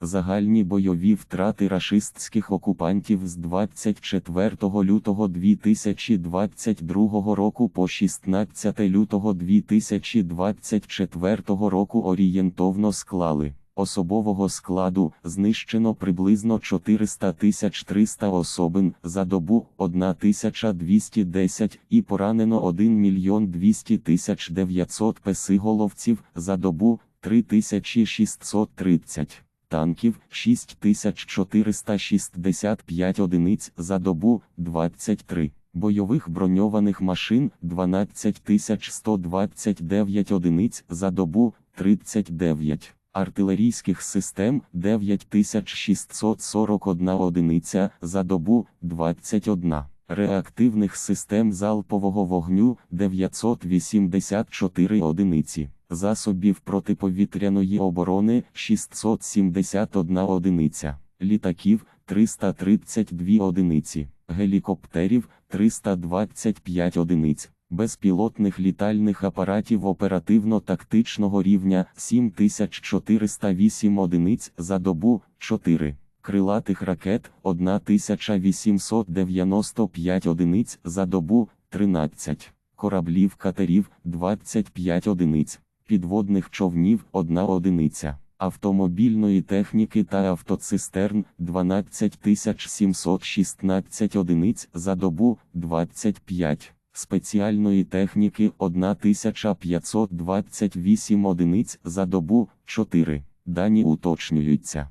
Загальні бойові втрати рашистських окупантів з 24 лютого 2022 року по 16 лютого 2024 року орієнтовно склали. Особового складу знищено приблизно 400 300 особин за добу 1210 і поранено 1 мільйон 200 тисяч 900 песиголовців за добу 3630 танків 6465 одиниць за добу 23, бойових броньованих машин 12129 одиниць за добу 39, артилерійських систем 9641 одиниця за добу 21. Реактивних систем залпового вогню 984 одиниці, засобів протиповітряної оборони 671 одиниця, літаків 332 одиниці, гелікоптерів 325 одиниць, безпілотних літальних апаратів оперативно-тактичного рівня 7408 одиниць за добу 4 крилатих ракет 1895 одиниць за добу 13, кораблів катерів 25 одиниць, підводних човнів 1 одиниця, автомобільної техніки та автоцистерн 12716 одиниць за добу 25. Спеціальної техніки 1528 одиниць за добу 4. Дані уточнюються.